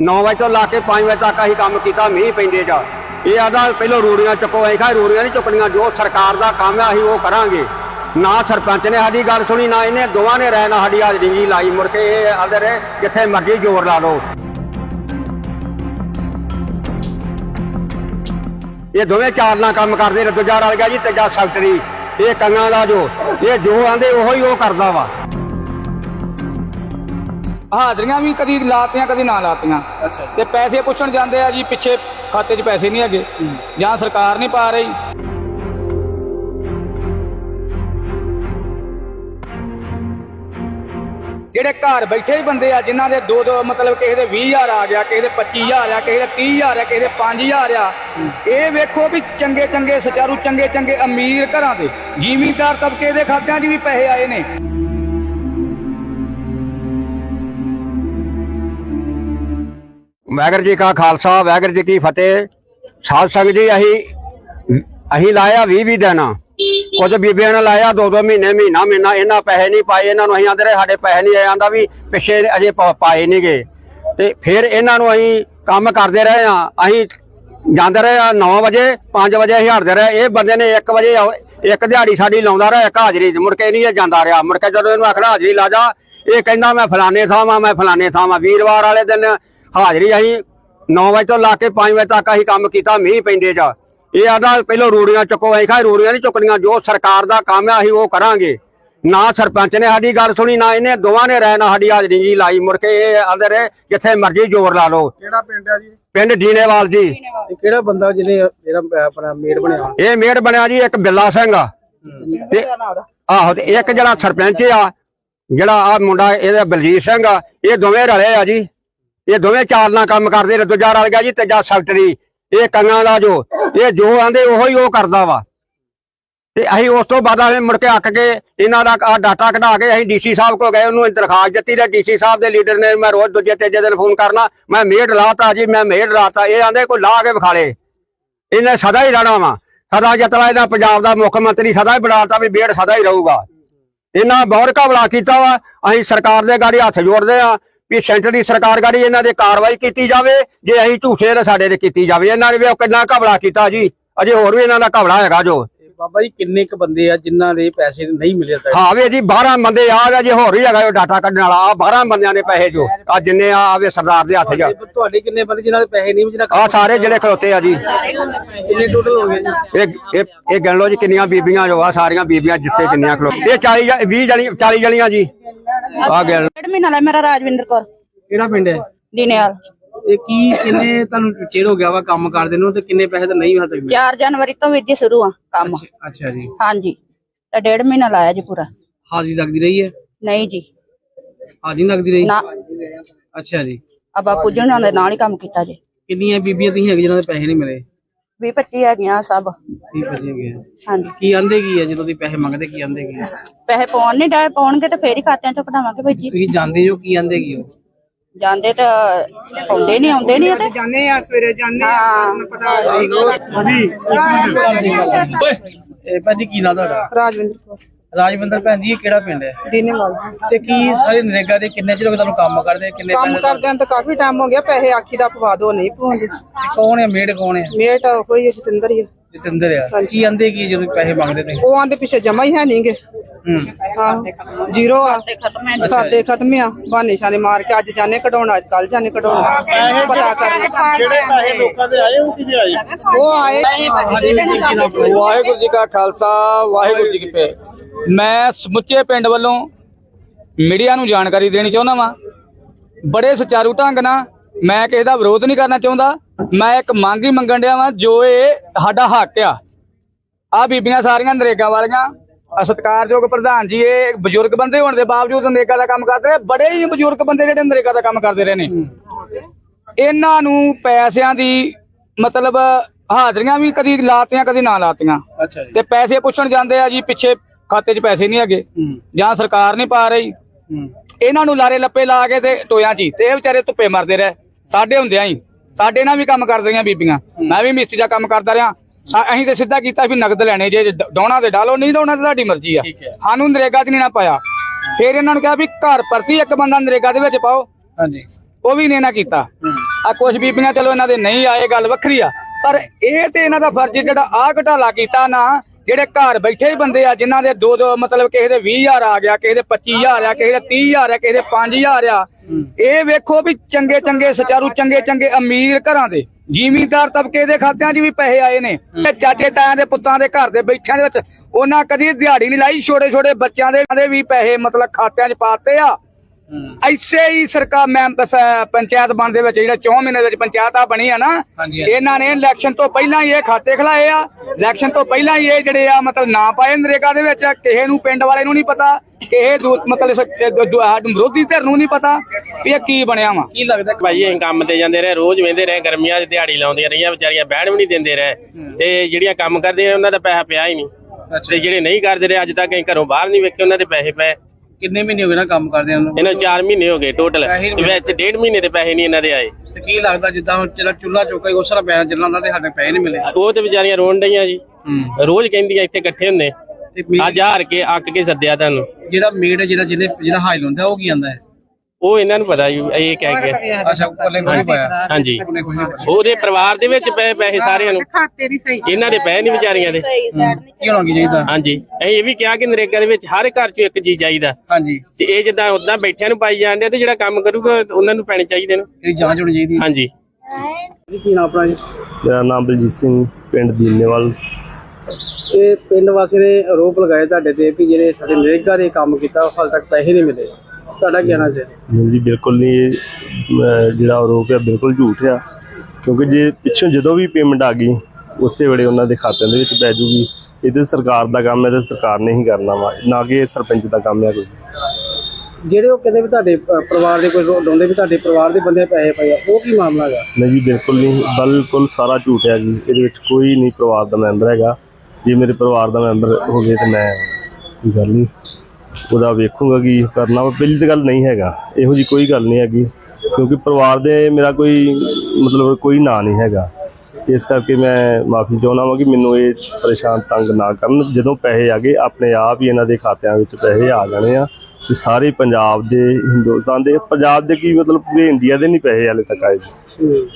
9 ਵਜੇ ਤੋਂ ਲਾ ਕੇ 5 ਵਜੇ ਤੱਕ ਅਸੀਂ ਕੰਮ ਕੀਤਾ, ਮੀਂਹ ਪੈਂਦੇ ਜਾ। ਇਹ ਆਦਾ ਪਹਿਲਾਂ ਰੂੜੀਆਂ ਚੁੱਕੋ, ਅਸੀਂ ਖਾ ਰੂੜੀਆਂ ਨਹੀਂ ਚੁੱਕਣੀਆਂ, ਜੋ ਸਰਕਾਰ ਦਾ ਕੰਮ ਹੈ ਅਸੀਂ ਉਹ ਕਰਾਂਗੇ। ਨਾ ਸਰਪੰਚ ਨੇ ਸਾਡੀ ਗੱਲ ਸੁਣੀ, ਨਾ ਇਹਨੇ, ਦੋਵਾਂ ਨੇ ਰਹਿ ਨਾ ਸਾਡੀ ਹਾਜ਼ਰੀ ਜੀ ਲਾਈ, ਮੁੜ ਕੇ ਇਹ ਆਦਰ ਜਿੱਥੇ ਮਰਜ਼ੀ ਜ਼ੋਰ ਲਾ ਲਓ। ਇਹ ਦੋਵੇਂ ਚਾਰ ਨਾਲ ਕੰਮ ਕਰਦੇ ਨੇ, ਦੂਜਾ ਰਲ ਗਿਆ ਜੀ, ਤੀਜਾ ਸੈਕਟਰੀ ਇਹ ਕੰਗਾਂ ਦਾ ਜੋ, ਇਹ ਜੋ ਆਂਦੇ, ਉਹੋ ਹੀ ਉਹ ਕਰਦਾ ਵਾ। ਹਾਜ਼ਰੀਆਂ ਵੀ ਕਦੀ ਲਾਤੀਆਂ ਕਦੀ ਨਾ ਲਾਤੀਆਂ। ਅੱਛਾ ਤੇ ਪੈਸੇ ਪੁੱਛਣ ਜਾਂਦੇ ਆ ਜੀ ਪਿੱਛੇ ਖਾਤੇ 'ਚ ਪੈਸੇ ਨਹੀਂ ਹੈਗੇ। ਜਾਂ ਸਰਕਾਰ ਨਹੀਂ ਪਾ ਰਹੀ। ਜਿਹੜੇ ਘਰ ਬੈਠੇ ਹੀ ਬੰਦੇ ਆ ਜਿਨ੍ਹਾਂ ਦੇ ਦੋ ਦੋ ਮਤਲਬ ਕਿਸੇ ਦੇ 20000 ਆ ਗਿਆ ਕਿਸੇ ਦੇ 25000 ਆ ਕਿਸੇ ਦੇ 30000 ਆ ਕਿਸੇ ਦੇ 5000 ਆ ਇਹ ਵੇਖੋ ਵੀ ਚੰਗੇ ਚੰਗੇ ਸਚਾਰੂ ਚੰਗੇ ਚੰਗੇ ਅਮੀਰ ਘਰਾਂ ਦੇ। ਜ਼ਿਮੀਂਦਾਰ ਤਬਕੇ ਦੇ ਖਾਤਿਆਂ 'ਚ ਵੀ ਪੈਸੇ ਆਏ ਨੇ। ਵਾਹਿਗੁਰੂ ਜੀ ਕਾ ਖਾਲਸਾ, ਵਾਹਿਗੁਰੂ ਜੀ ਕੀ ਫਤਿਹ। ਸਾਧ ਸੰਗਤ ਜੀ, ਅਸੀਂ ਅਸੀਂ ਲਾਇਆ 20 20 ਦਿਨ। ਕੁਝ ਬੀਬੀਆਂ ਨੇ ਲਾਇਆ ਦੋ ਦੋ ਮਹੀਨੇ, ਮਹੀਨਾ ਮਹੀਨਾ। ਇਹਨਾਂ ਪੈਸੇ ਨਹੀਂ ਪਾਏ, ਇਹਨਾਂ ਨੂੰ ਅਸੀਂ ਆਂਦੇ ਰਹੇ, ਸਾਡੇ ਪੈਸੇ ਨਹੀਂ ਆਏ। ਆਂਦਾ ਵੀ ਪਿੱਛੇ ਅਜੇ ਪਾਏ ਪਾਏ ਨਹੀਂਗੇ ਤੇ ਫਿਰ ਇਹਨਾਂ ਨੂੰ ਅਸੀਂ ਕੰਮ ਕਰਦੇ ਰਹੇ ਆ ਅਸੀਂ ਜਾਂਦੇ ਰਹੇ ਆ 9 ਵਜੇ 5 ਵਜੇ ਅਸੀਂ ਹਟਦੇ ਰਹੇ। ਇਹ ਬੰਦੇ ਨੇ 1 ਵਜੇ ਇੱਕ ਦਿਹਾੜੀ ਸਾਡੀ ਲਾਉਂਦਾ ਰਿਹਾ, ਇੱਕ ਹਾਜ਼ਰੀ। ਮੁੜ ਕੇ ਨਹੀਂ ਇਹ ਜਾਂਦਾ ਰਿਹਾ। ਮੁੜ ਕੇ ਜਦੋਂ ਇਹਨੂੰ ਆਖਣਾ, ਹਾਜ਼ਰੀ ਲਾ ਜਾ। ਇਹ ਕਹਿੰਦਾ, ਮੈਂ ਫਲਾਣੇ ਥਾਵਾਂ ਮੈਂ ਫਲਾਣੇ ਥਾਂਵਾਂ ਵੀਰਵਾਰ ਵਾਲੇ ਦਿਨ ਹਾਜ਼ਰੀ ਅਸੀਂ 9 ਵਜੇ ਤੋਂ ਲਾ ਕੇ 5 ਵਜੇ ਤੱਕ ਅਸੀਂ ਕੰਮ ਕੀਤਾ ਮੀਂਹ ਪੈਂਦੇ ਜਾ। ਇਹ ਆਦਾ ਪਹਿਲਾਂ ਰੂੜੀਆਂ ਚੁੱਕੋ ਅਸੀਂ ਖਾ ਰੂੜੀਆਂ ਨਹੀਂ ਚੁੱਕਣੀਆਂ ਜੋ ਸਰਕਾਰ ਦਾ ਕੰਮ ਹੈ ਅਸੀਂ ਉਹ ਕਰਾਂਗੇ। ਨਾ ਸਰਪੰਚ ਨੇ ਸਾਡੀ ਗੱਲ ਸੁਣੀ ਨਾ ਇਹਨੇ ਦੋਵਾਂ ਨੇ ਰਹਿ ਨਾ ਸਾਡੀ ਹਾਜ਼ਰੀ ਜੀ ਲਾਈ ਮੁੜ ਕੇ ਇਹ ਆਦਰ ਜਿੱਥੇ ਮਰਜ਼ੀ ਜ਼ੋਰ ਲਾ ਲਓ। ਕਿਹੜਾ ਪਿੰਡ ਆ ਜੀ? ਪਿੰਡ ਡੀਨੇਵਾਲ ਜੀ। ਕਿਹੜਾ ਬੰਦਾ ਜਿਹਨੇ ਜਿਹੜਾ ਆਪਣਾ ਮੇਡ ਬਣਿਆ? ਇਹ ਮੇੜ ਬਣਿਆ ਜੀ ਇੱਕ ਬਿੱਲਾ ਸਿੰਘ ਆ। ਤੇ ਆਹੋ ਤੇ ਇੱਕ ਜਿਹੜਾ ਸਰਪੰਚ ਆ ਜਿਹੜਾ ਆ ਮੁੰਡਾ ਇਹਦਾ ਬਲਜੀਤ ਸਿੰਘ ਆ ਇਹ ਦੋਵੇਂ ਰਲੇ ਆ ਜੀ। ਇਹ ਦੋਵੇਂ ਚਾਰ ਨਾਲ ਕੰਮ ਕਰਦੇ ਨੇ, ਦੂਜਾ ਰਲ ਗਿਆ ਜੀ, ਤੀਜਾ ਸੈਕਟਰੀ। ਇਹ ਕੰਗਾਂ ਦਾ ਜੋ, ਇਹ ਜੋ ਆਂਦੇ ਉਹੋ ਹੀ ਉਹ ਕਰਦਾ ਵਾ। ਤੇ ਅਸੀਂ ਉਸ ਤੋਂ ਬਾਅਦ ਅਸੀਂ ਮੁੜ ਕੇ ਅੱਕ ਕੇ ਇਹਨਾਂ ਦਾ ਆ ਡਾਟਾ ਕਢਾ ਕੇ ਅਸੀਂ ਡੀਸੀ ਸਾਹਿਬ ਕੋਲ ਗਏ, ਉਹਨੂੰ ਦਰਖਾਸਤ ਦਿੱਤੀ ਤੇ ਡੀਸੀ ਸਾਹਿਬ ਦੇ ਲੀਡਰ ਨੇ ਮੈਂ ਰੋਜ਼ ਦੂਜੇ, ਤੀਜੇ ਦਿਨ ਫੋਨ ਕਰਨਾ, ਮੈਂ ਮੇਡ ਲਾਤਾ ਜੀ, ਮੈਂ ਮੇਡ ਲਾਤਾ, ਇਹ ਆਂਦੇ ਕੋਈ ਲਾ ਕੇ ਵਿਖਾਲੇ ਇਹਨੇ ਸਦਾ ਹੀ ਰਹਿਣਾ ਵਾ। ਸਦਾ ਜਤਲਾ ਇਹਦਾ ਪੰਜਾਬ ਦਾ ਮੁੱਖ ਮੰਤਰੀ ਸਦਾ ਹੀ ਬਣਾਤਾ ਵੀ ਬੇੜ ਸਦਾ ਹੀ ਰਹੂਗਾ। ਇਹਨਾਂ ਬਹੁਤ ਘਬਲਾ ਕੀਤਾ ਵਾ, ਅਸੀਂ ਸਰਕਾਰ ਦੇ ਗਾੜੀ ਹੱਥ ਜੋੜਦੇ ਆ ਵੀ ਸੈਂਟਰ ਦੀ ਸਰਕਾਰ ਗਾੜੀ ਇਹਨਾਂ ਦੇ ਕਾਰਵਾਈ ਕੀਤੀ ਜਾਵੇ ਜੇ ਅਸੀਂ ਝੂਠੇ ਤਾਂ ਸਾਡੇ ਤੇ ਕੀਤੀ ਜਾਵੇ। ਇਹਨਾਂ ਨੇ ਵੀ ਉਹ ਕਿੰਨਾ ਘਬਲਾ ਕੀਤਾ ਜੀ। ਅਜੇ ਹੋਰ ਵੀ ਇਹਨਾਂ ਦਾ ਘਬਲਾ ਹੈਗਾ ਜੋ। ਤੇ ਬਾਬਾ ਜੀ ਕਿੰਨੇ ਕ ਬੰਦੇ ਆ ਜਿਨ੍ਹਾਂ ਦੇ ਪੈਸੇ ਨਹੀਂ ਮਿਲੇ ਤੱਕ ਹਾਂ ਵੇ ਜੀ 12 ਬੰਦੇ ਆ ਜੇ ਹੋਰ ਵੀ ਹੈਗਾ ਉਹ ਡਾਟਾ ਕੱਢਣ ਵਾਲਾ। ਆ 12 ਬੰਦਿਆਂ ਦੇ ਪੈਸੇ ਜੋ। ਆ ਜਿੰਨੇ ਆ ਆਵੇ ਸਰਦਾਰ ਦੇ ਹੱਥ 'ਚ ਤੁਹਾਡੇ ਕਿੰਨੇ ਬੰਦੇ ਜਿਨ੍ਹਾਂ ਦੇ ਪੈਸੇ ਨਹੀਂ ਜਿਨ੍ਹਾਂ ਆ ਸਾਰੇ ਜਿਹੜੇ ਖਲੋਤੇ ਆ ਜੀ। ਕਿੰਨੇ ਟੋਟਲ ਹੋ ਗਏ ਜੀ? ਇਹ ਇਹ ਗਿਣ ਲਓ ਜੀ ਕਿੰਨੀਆਂ ਬੀਬੀਆਂ ਜੋ ਆ ਸਾਰੀਆਂ ਬੀਬੀਆਂ ਜਿੱਥੇ ਕਿੰਨੀਆਂ ਖਲੋ ਇਹ 40 ਜਾਂ- 20 ਜਣੀ 40 ਜਣੀਆਂ ਜੀ। ਆ ਗਿਣ ਡੇਢ ਮਹੀਨਾ ਲੈ ਮੇਰਾ ਰਾਜਵਿੰਦਰ ਕੌਰ। ਕਿਹੜਾ ਪਿੰਡ ਹੈ? ਦਿਨਿਆਲ। ਤੇ ਕੀ ਕਿੰਨੇ ਤੁਹਾਨੂੰ ਚਿਰ ਹੋ ਗਿਆ ਵਾ ਕੰਮ ਕਰਦੇ ਨੂੰ ਤੇ ਕਿੰਨੇ ਪੈਸੇ ਤਾਂ ਨਹੀਂ ਹੱਦ ਤੱਕ ਮਿਲੇ? 4 ਜਨਵਰੀ ਤੋਂ ਵੀਰ ਜੀ ਸ਼ੁਰੂ ਆ ਕੰਮ। ਅੱਛਾ ਜੀ। ਹਾਂਜੀ। ਤੇ ਡੇਢ ਮਹੀਨਾ ਲਾਇਆ ਜੀ ਪੂਰਾ। ਹਾਜ਼ਰੀ ਲੱਗਦੀ ਰਹੀ ਹੈ? ਨਹੀਂ ਜੀ। ਹਾਜ਼ਰੀ ਲੱਗਦੀ ਰਹੀ? ਨਾ। ਅੱਛਾ ਜੀ। ਆ ਬਾਪੂ ਜੀ ਉਹਨਾਂ ਦੇ ਨਾਲ ਹੀ ਕੰਮ ਕੀਤਾ ਜੀ। ਕਿੰਨੀਆਂ ਬੀਬੀਆਂ ਤੁਸੀਂ ਹੈਗੇ ਜਿਨ੍ਹਾਂ ਦੇ ਪੈਸੇ ਨਹੀਂ ਮਿਲੇ? 20 25 ਹੈਗੀਆਂ ਸਭ। ਕੀ ਪੈਸੇ ਹੈਗੇ ਆ? ਹਾਂਜੀ। ਕੀ ਆਂਦੇ ਕੀ ਹੈ ਜਦੋਂ ਤੁਸੀਂ ਪੈਸੇ ਮੰਗਦੇ ਕੀ ਆਂਦੇ ਕੀ ਆ? ਪੈਸੇ ਪਾਉਣ ਨਹੀਂ ਡਾਏ ਪਾਉਣਗੇ ਤੇ ਫੇਰ ਹੀ ਖਾਤਿਆਂ ਚੋਂ ਕਢਾਵਾਂਗੇ ਭਾਈ ਜੀ। ਤੁਸੀਂ ਜਾਣਦੇ ਜੋ ਕੀ ਆਂਦੇ ਕੀ ਹੋ? ਜਾਂਦੇ ਤਾਂ ਆਉਂਦੇ ਨਹੀਂ ਆਉਂਦੇ ਨਹੀਂ ਤੇ ਜਾਣੇ ਆ ਸਵੇਰੇ ਜਾਣੇ ਹਾਂ। ਇਹ ਭਾਜੀ ਕੀ ਨਾਂ ਤੁਹਾਡਾ? ਰਾਜਵਿੰਦਰ ਕੌਰ। ਰਾਜਵਿੰਦਰ ਭੈਣ ਜੀ ਇਹ ਕਿਹੜਾ ਪਿੰਡ ਹੈ? ਦੀਨੇ ਵਾਲ। ਤੇ ਕੀ ਸਾਰੇ ਨਰੇਗਾ ਦੇ ਕਿੰਨੇ ਚਿਰ ਹੋ ਗਏ ਤੁਹਾਨੂੰ ਕੰਮ ਕਰਦੇ? ਕਿੰਨੇ ਕੰਮ ਪੈਸੇ ਕਰਦਿਆਂ ਤਾਂ ਕਾਫੀ ਟਾਈਮ ਹੋ ਗਿਆ ਪੈਸੇ ਆਖੀ ਦਾ ਪਵਾ ਦੋ ਨਹੀਂ ਪਵਾਉਂਦੇ। ਕੌਣ ਹੈ? ਮੇਡ ਕੌਣ ਹੈ? ਮੇਟ ਹੋਈ ਹੈ ਜਤਿੰਦਰ ਹੀ। ਜਤਿੰਦਰ ਆ। ਕੀ ਆਂਦੇ ਕੀ ਜਦੋਂ ਪੈਸੇ ਮੰਗਦੇ ਤੇ ਉਹ ਆਂਦੇ ਪਿੱਛੇ ਜਮਾ ਹੀ ਹੈ ਨਹੀਂਗੇ ਹੂੰ। ਹਾਂ ਜ਼ੀਰੋ ਆ। ਖਾਤੇ ਖਤਮ ਆ। ਬਾਨੇ ਸ਼ਾਨੇ ਮਾਰ ਕੇ ਅੱਜ ਜਾਣੇ ਕਢਾਉਣਾ ਅੱਜ ਕੱਲ ਜਾਣੇ ਕਢਾਉਣਾ। ਪਤਾ ਕਰ ਜਿਹੜੇ ਪੈਸੇ ਲੋਕਾਂ ਦੇ ਆਏ ਉਹ ਕਿਹਦੇ ਆਏ? ਉਹ ਆਏ। ਵਾਹਿਗੁਰੂ ਜੀ ਕਾ ਖਾਲਸਾ ਵਾਹਿਗੁਰੂ ਜੀ ਕੀ ਫਤਿਹ ਮੈਂ ਸਮੁੱਚੇ ਪਿੰਡ ਵੱਲੋਂ ਮੀਡੀਆ ਨੂੰ ਜਾਣਕਾਰੀ ਦੇਣੀ ਚਾਹੁੰਦਾ ਵਾਂ। ਬੜੇ ਸੁਚਾਰੂ ਢੰਗ ਨਾਲ ਮੈਂ ਕਿਸੇ ਦਾ ਵਿਰੋਧ ਨਹੀਂ ਕਰਨਾ ਚਾਹੁੰਦਾ। ਮੈਂ ਇੱਕ ਮੰਗ ਹੀ ਮੰਗਣ ਡਿਆ ਵਾਂ ਜੋ ਇਹ ਸਾਡਾ ਹੱਕ ਆ। ਆ ਬੀਬੀਆਂ ਸਾਰੀਆਂ ਨਰੇਗਾ ਵਾਲੀਆਂ ਸਤਿਕਾਰਯੋਗ ਪ੍ਰਧਾਨ ਜੀ ਇਹ ਬਜ਼ੁਰਗ ਬੰਦੇ ਹੋਣ ਦੇ ਬਾਵਜੂਦ ਨਰੇਗਾ ਦਾ ਕੰਮ ਕਰਦੇ ਰਹੇ ਬੜੇ ਹੀ ਬਜ਼ੁਰਗ ਬੰਦੇ ਜਿਹੜੇ ਨਰੇਗਾ ਦਾ ਕੰਮ ਕਰਦੇ ਰਹੇ ਨੇ। ਇਹਨਾਂ ਨੂੰ ਪੈਸਿਆਂ ਦੀ ਮਤਲਬ ਹਾਜ਼ਰੀਆਂ ਵੀ ਕਦੀ ਲਾਤੀਆਂ ਕਦੀ ਨਾ ਲਾਤੀਆਂ। ਤੇ ਪੈਸੇ ਪੁੱਛਣ ਜਾਂਦੇ ਆ ਜੀ ਪਿੱਛੇ ਖਾਤੇ 'ਚ ਪੈਸੇ ਨਹੀਂ ਹੈਗੇ। ਜਾਂ ਸਰਕਾਰ ਨਹੀਂ ਪਾ ਰਹੀ। ਇਹਨਾਂ ਨੂੰ ਲਾਰੇ ਲੱਪੇ ਲਾ ਕੇ ਤੇ ਟੋਇਆਂ 'ਚ ਹੀ। ਤੇ ਇਹ ਵਿਚਾਰੇ ਧੁੱਪੇ ਮਰਦੇ ਰਹੇ। ਸਾਡੇ ਹੁੰਦਿਆਂ ਹੀ। ਸਾਡੇ ਨਾਲ ਵੀ ਕੰਮ ਕਰਦੀਆਂ ਬੀਬੀਆਂ। ਮੈਂ ਵੀ ਮਿਸਤਰੀ ਦਾ ਕੰਮ ਕਰਦਾ ਰਿਹਾ। ਅਸੀਂ ਤੇ ਸਿੱਧਾ ਕੀਤਾ ਵੀ ਨਗਦ ਲੈਣੇ ਜੇ ਡਾਉਣਾ ਤੇ ਡਾਲੋ ਨਹੀਂ ਡਾਉਣਾ ਤੇ ਤੁਹਾਡੀ ਮਰਜ਼ੀ ਆ। ਸਾਨੂੰ ਨਰੇਗਾ 'ਚ ਨਹੀਂ ਨਾ ਪਾਇਆ। ਫਿਰ ਇਹਨਾਂ ਨੂੰ ਕਿਹਾ ਵੀ ਘਰ ਪਰਤੀ ਇੱਕ ਬੰਦਾ ਨਰੇਗਾ ਦੇ ਵਿੱਚ ਪਾਓ। ਹਾਂਜੀ। ਉਹ ਵੀ ਨਹੀਂ ਨਾ ਕੀਤਾ। ਆ ਕੁਝ ਬੀਬੀਆਂ ਚਲੋ ਇਹਨਾਂ ਦੇ ਨਹੀਂ ਆਏ ਗੱਲ ਵੱਖਰੀ ਆ। ਪਰ ਇਹ ਤੇ ਇਹਨਾਂ ਦਾ ਫਰਜ਼ ਜਿਹੜਾ ਆ ਘਟਾਲਾ ਕੀਤਾ ਨਾ ਜਿਹੜੇ ਘਰ ਬੈਠੇ ਹੀ ਬੰਦੇ ਆ ਜਿਨ੍ਹਾਂ ਦੇ ਦੋ ਦੋ ਮਤਲਬ ਕਿਸੇ ਦੇ 20000 ਆ ਗਿਆ ਕਿਸੇ ਦੇ 25000 ਆ ਕਿਸੇ ਦੇ 30000 ਆ ਕਿਸੇ ਦੇ 5000 ਆ ਇਹ ਵੇਖੋ ਵੀ ਚੰਗੇ ਚੰਗੇ ਸਚਾਰੂ ਚੰਗੇ ਚੰਗੇ ਅਮੀਰ ਘਰਾਂ ਦੇ ਜ਼ਿਮੀਂਦਾਰ ਤਬਕੇ ਦੇ ਖਾਤਿਆਂ 'ਚ ਵੀ ਪੈਸੇ ਆਏ ਨੇ ਤੇ ਚਾਚੇ ਤਾਇਆਂ ਦੇ ਪੁੱਤਾਂ ਦੇ ਘਰ ਦੇ ਬੈਠਿਆਂ ਦੇ ਵਿੱਚ ਉਹਨਾਂ ਕਦੀ ਦਿਹਾੜੀ ਨਹੀਂ ਲਾਈ ਛੋਟੇ ਛੋਟੇ ਬੱਚਿਆਂ ਦੇ ਦੇ ਵੀ ਪੈਸੇ ਮਤਲਬ ਖਾਤਿਆਂ 'ਚ ਪਾਤੇ ਆ। ਐਸੇ ਹੀ ਸਰਕਾਰ ਮੈਂ ਪੰਚਾਇਤ ਬਣ ਦੇ ਵਿੱਚ ਜਿਹੜਾ 4 ਮਹੀਨੇ ਦੇ ਵਿੱਚ ਪੰਚਾਇਤ ਆ ਬਣੀ ਆ ਨਾ। ਇਹਨਾਂ ਨੇ ਇਲੈਕਸ਼ਨ ਤੋਂ ਪਹਿਲਾਂ ਹੀ ਇਹ ਖਾਤੇ ਖਲਾਏ ਆ। ਇਲੈਕਸ਼ਨ ਤੋਂ ਪਹਿਲਾਂ ਹੀ ਇਹ ਜਿਹੜੇ ਆ ਮਤਲਬ ਨਾ ਪਾਏ ਨਰੇਗਾ ਦੇ ਵਿੱਚ ਕਿਸੇ ਨੂੰ ਪਿੰਡ ਵਾਲੇ ਨੂੰ ਨਹੀਂ ਪਤਾ ਕਿਸੇ ਮਤਲਬ ਵਿਰੋਧੀ ਧਿਰ ਨੂੰ ਨਹੀਂ ਪਤਾ ਵੀ ਇਹ ਕੀ ਬਣਿਆ ਵਾ। ਕੀ ਲੱਗਦਾ ਭਾਈ ਅਸੀਂ ਕੰਮ ਤੇ ਜਾਂਦੇ ਰਹੇ ਰੋਜ਼ ਵੇਂਦੇ ਰਹੇ ਗਰਮੀਆਂ 'ਚ ਦਿਹਾੜੀ ਲਾਉਂਦੀਆਂ ਰਹੀਆਂ ਵਿਚਾਰੀਆਂ ਬਹਿਣ ਵੀ ਨਹੀਂ ਦਿੰਦੇ ਰਹੇ। ਤੇ ਜਿਹੜੀਆਂ ਕੰਮ ਕਰਦੀਆਂ ਉਹਨਾਂ ਦਾ ਪੈਸਾ ਪਿਆ ਹੀ ਨਹੀਂ। ਤੇ ਜਿਹੜੇ ਨਹੀਂ ਕਰਦੇ ਰਹੇ ਅੱਜ ਤੱਕ ਅਸੀਂ ਘਰੋਂ ਬਾਹਰ ਨਹੀਂ ਵੇਖੇ ਉਹਨਾਂ ਦੇ ਪੈਸੇ ਪਏ। ਕਿੰਨੇ ਮਹੀਨੇ ਹੋ ਗਏ ਨਾ ਕੰਮ ਕਰਦੇ ਨੂੰ? ਇਹਨਾਂ ਨੂੰ 4 ਮਹੀਨੇ ਹੋ ਗਏ ਟੋਟਲ ਪੈਸੇ ਨਹੀਂ ਵਿੱਚ ਡੇਢ ਮਹੀਨੇ ਦੇ ਪੈਸੇ ਨਹੀਂ ਇਹਨਾਂ ਦੇ ਆਏ। ਤੇ ਕੀ ਲੱਗਦਾ ਜਿੱਦਾਂ ਹੁਣ ਜਿਹੜਾ ਚੁੱਲਾ ਚੌਕਾ ਹੀ ਉਸ ਤਰ੍ਹਾਂ ਪੈਣਾ ਚੱਲਣਾ ਤੇ ਸਾਡੇ ਪੈਸੇ ਨਹੀਂ ਮਿਲੇ? ਉਹ ਤੇ ਵਿਚਾਰੀਆਂ ਰੋਣ ਡਈਆਂ ਜੀ। ਹੂੰ। ਰੋਜ਼ ਕਹਿੰਦੀਆਂ ਇੱਥੇ ਇਕੱਠੇ ਹੁੰਦੇ। ਤੇ ਮੀ- ਅੱਜ ਹਾਰ ਕੇ ਅੱਕ ਕੇ ਸੱਦਿਆ ਤੁਹਾਨੂੰ। ਜਿਹੜਾ ਮੇਡ ਜਿਹੜਾ ਜਿਹਨੇ ਜਿਹੜਾ ਹਾਇਲ ਹੁੰਦਾ ਉਹ ਕੀ ਆਂਦਾ ਹੈ? ਉਹ ਇਹਨਾਂ ਨੂੰ ਪਤਾ ਜੀ ਇਹ ਕਹਿ ਕੇ ਅੱਛਾ ਪੱਲੇ ਕੋਈ ਨਹੀਂ ਪਾਇਆ ਹਾਂਜੀ। ਉਹਦੇ ਪਰਿਵਾਰ ਦੇ ਵਿੱਚ ਪਏ ਪੈਸੇ ਸਾਰਿਆਂ ਨੂੰ। ਖਾਤੇ ਦੀ ਸਹੀ। ਇਹਨਾਂ ਦੇ ਪਏ ਨਹੀਂ ਵਿਚਾਰੀਆਂ ਦੇ। ਕੀ ਹੋਣਾ ਕੀ ਚਾਹੀਦਾ? ਹਾਂਜੀ। ਅਸੀਂ ਇਹ ਵੀ ਕਿਹਾ ਕਿ ਨਰੇਗਾ ਦੇ ਵਿੱਚ ਹਰ ਘਰ 'ਚ ਇੱਕ ਜੀ ਚਾਹੀਦਾ। ਹਾਂਜੀ। ਤੇ ਇਹ ਜਿੱਦਾਂ ਉਦਾਂ ਬੈਠਿਆਂ ਨੂੰ ਪਾਈ ਜਾਂਦੇ ਤੇ ਜਿਹੜਾ ਕੰਮ ਕਰੂਗਾ ਉਹਨਾਂ ਨੂੰ ਪੈਣੇ ਚਾਹੀਦੇ ਨੇ। ਇਹਦੀ ਜਾਂਚ ਹੋਣੀ ਚਾਹੀਦੀ ਹਾਂਜੀ। ਕੀ ਨਾਮ ਆਪਣਾ ਜੀ? ਮੇਰਾ ਨਾਮ ਬਲਜੀਤ ਸਿੰਘ ਪਿੰਡ ਦੀਨੇਵਾਲ। ਇਹ ਪਿੰਡ ਵਾਸੀ ਨੇ ਆਰੋਪ ਲਗਾਏ ਤੁਹਾਡੇ ਤੇ ਵੀ ਜਿਹੜੇ ਸਾਡੇ ਨਰੇਗਾ ਦੇ ਕੰਮ ਕੀਤਾ ਹਾਲ ਤੱਕ ਪੈਸੇ ਨਹੀਂ ਮਿਲੇ। ਤੁਹਾਡਾ ਕਹਿਣਾ ਨਹੀਂ ਜੀ ਬਿਲਕੁਲ ਨਹੀਂ ਇਹ, ਅਹ, ਜਿਹੜਾ ਆਰੋਪ ਹੈ ਬਿਲਕੁਲ ਝੂਠ ਆ ਕਿਉਂਕਿ ਜੇ ਪਿੱਛੋਂ ਜਦੋਂ ਵੀ ਪੇਮੈਂਟ ਆ ਗਈ ਉਸੇ ਵੇਲੇ ਉਹਨਾਂ ਦੇ ਖਾਤਿਆਂ ਦੇ ਵਿੱਚ ਪੈ ਜੂਗੀ। ਇਹ ਤੇ ਸਰਕਾਰ ਦਾ ਕੰਮ ਹੈ ਤੇ ਸਰਕਾਰ ਨੇ ਹੀ ਕਰਨਾ ਵਾ ਨਾ ਕਿ ਇਹ ਸਰਪੰਚ ਦਾ ਕੰਮ ਹੈ ਕੋਈ। ਜਿਹੜੇ ਉਹ ਕਹਿੰਦੇ ਵੀ ਤੁਹਾਡੇ ਪਰਿਵਾਰ ਦੇ ਕੋਈ ਲਾਉਂਦੇ ਵੀ ਤੁਹਾਡੇ ਪਰਿਵਾਰ ਦੇ ਬੰਦੇ ਪੈਸੇ ਪਏ ਆ ਉਹ ਕੀ ਮਾਮਲਾ ਹੈਗਾ? ਨਹੀਂ ਜੀ ਬਿਲਕੁਲ ਨਹੀਂ ਬਿਲਕੁਲ ਸਾਰਾ ਝੂਠ ਹੈ ਜੀ। ਇਹਦੇ ਵਿੱਚ ਕੋਈ ਨਹੀਂ ਪਰਿਵਾਰ ਦਾ ਮੈਂਬਰ ਹੈਗਾ। ਜੇ ਮੇਰੇ ਪਰਿਵਾਰ ਦਾ ਮੈਂਬਰ ਹੋਵੇ ਤੇ ਮੈਂ ਕੋਈ ਗੱਲ ਨਹੀਂ। ਉਹਦਾ ਵੇਖੂੰਗਾ ਕੀ ਕਰਨਾ ਵਾ ਪਹਿਲੀ ਤਾਂ ਗੱਲ ਨਹੀਂ ਹੈਗਾ। ਇਹੋ ਜੀ ਕੋਈ ਗੱਲ ਨਹੀਂ ਹੈਗੀ, ਕਿਉਂਕਿ ਪਰਿਵਾਰ ਦੇ ਮੇਰਾ ਕੋਈ ਮਤਲਬ ਕੋਈ ਨਾਂ ਨਹੀਂ ਹੈਗਾ। ਇਸ ਕਰਕੇ ਮੈਂ ਮਾਫੀ ਚਾਹੁੰਦਾ ਵਾਂ ਕਿ ਮੈਨੂੰ ਇਹ ਪਰੇਸ਼ਾਨ ਤੰਗ ਨਾ ਕਰਨ। ਜਦੋਂ ਪੈਸੇ ਆ ਗਏ, ਆਪਣੇ ਆਪ ਹੀ ਇਹਨਾਂ ਦੇ ਖਾਤਿਆਂ ਵਿੱਚ ਪੈਸੇ ਆ ਜਾਣੇ ਆ ਤੇ ਸਾਰੇ ਪੰਜਾਬ ਦੇ, ਹਿੰਦੁਸਤਾਨ ਦੇ, ਪੰਜਾਬ ਦੇ ਕੀ ਮਤਲਬ ਪੂਰੇ ਇੰਡੀਆ ਦੇ ਨਹੀਂ ਪੈਸੇ ਹਾਲੇ ਤੱਕ ਆਏ। ਜੀ